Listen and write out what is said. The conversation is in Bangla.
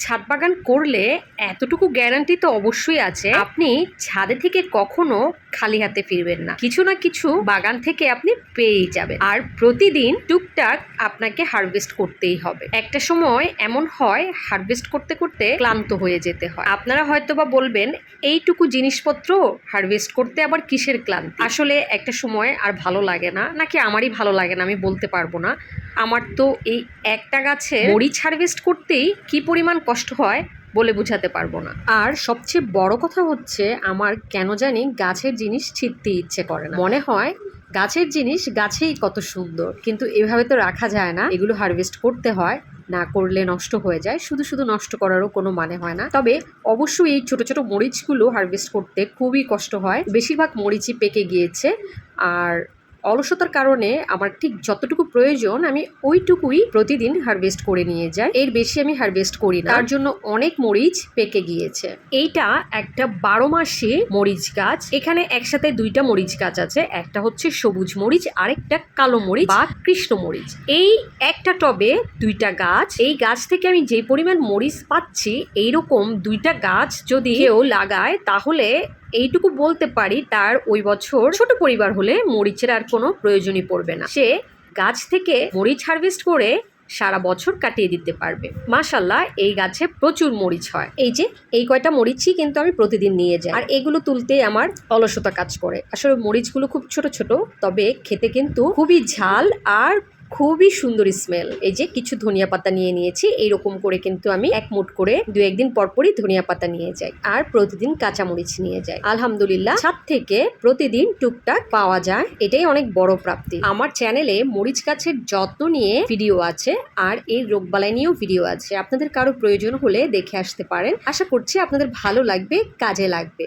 ছাদ বাগান করলে এতটুকু গ্যারান্টি তো অবশ্যই আছে। আপনি ছাদে থেকে কখনো খালি হাতে ফিরবেন না। কিছু না কিছু বাগান থেকে আপনি পেয়েই যাবেন। আর প্রতিদিন টুকটাক আপনাকে হারভেস্ট করতেই হবে। একটা সময় এমন হয়, হারভেস্ট করতে করতে ক্লান্ত হয়ে যেতে হয়। আপনারা হয়তো বা বলবেন, এইটুকু জিনিসপত্র হারভেস্ট করতে আবার কিসের ক্লান্ত? আসলে একটা সময় আর ভালো লাগে না। নাকি আমারই ভালো লাগে না, আমি বলতে পারব না। আমার তো এই একটা গাছে মরিচ হারভেস্ট করতেই কি পরিমাণ কষ্ট হয় বলে বোঝাতে পারব না। আর সবচেয়ে বড় কথা হচ্ছে, আমার কেন জানি গাছের জিনিস ছিঁড়তে ইচ্ছে করে না। মনে হয়, গাছের জিনিস গাছেই কত সুন্দর, কিন্তু এভাবে তো রাখা যায় না। এগুলো হারভেস্ট করতে হয়, না করলে নষ্ট হয়ে যায়। শুধু শুধু নষ্ট করারও কোনো মানে হয় না। তবে অবশ্যই এই ছোট ছোট মরিচগুলো হারভেস্ট করতে খুবই কষ্ট হয়। বেশিরভাগ মরিচই পেকে গিয়েছে, আর অলসতার কারণে আমার ঠিক যতটুকু প্রয়োজন, আমি ওইটুকুই প্রতিদিন হারভেস্ট করে নিয়ে যাই। এর বেশি আমি হারভেস্ট করি না। তার জন্য অনেক মরিচ পেকে গিয়েছে। এইটা একটা বারো মাসে মরিচ গাছ। এখানে একসাথে দুইটা মরিচ গাছ আছে। একটা হচ্ছে সবুজ মরিচ, আরেকটা কালো মরিচ বা কৃষ্ণ মরিচ। এই একটা টবে দুইটা গাছ। এই গাছ থেকে আমি যে পরিমাণ মরিচ পাচ্ছি, এইরকম দুইটা গাছ যদি কেউ লাগায়, তাহলে এইটুকু বলতে পারি, তার ওই বছর ছোট পরিবার হলে মরিচের আর কোনো প্রয়োজনই পড়বে না। সে গাছ থেকে মরিচ হারভেস্ট করে সারা বছর কাটিয়ে দিতে পারবে। মাশাল্লাহ, এই গাছে প্রচুর মরিচ হয়। এই যে, এই কয়টা মরিচই কিন্তু আমি প্রতিদিন নিয়ে যাই। আর এগুলো তুলতেই আমার অলসতা কাজ করে। আসলে মরিচগুলো খুব ছোট ছোট, তবে খেতে কিন্তু খুবই ঝাল আর খুবই সুন্দর স্মেল এই যে কিছু ধনিয়া পাতা নিয়ে নিয়েছি, এইরকম করে কিন্তু আমি এক মুঠ করে দু একদিন পরপরই ধনিয়া পাতা নিয়ে যাই আর প্রতিদিন কাঁচামরিচ নিয়ে যাই। আলহামদুলিল্লাহ, ছাদ থেকে প্রতিদিন টুকটাক পাওয়া যায়। এটাই অনেক বড় প্রাপ্তি। আমার চ্যানেলে মরিচ গাছের যত্ন নিয়ে ভিডিও আছে আর এই রোগবালাই নিয়েও ভিডিও আছে। আপনাদের কারও প্রয়োজন হলে দেখে আসতে পারেন। আশা করছি আপনাদের ভালো লাগবে, কাজে লাগবে।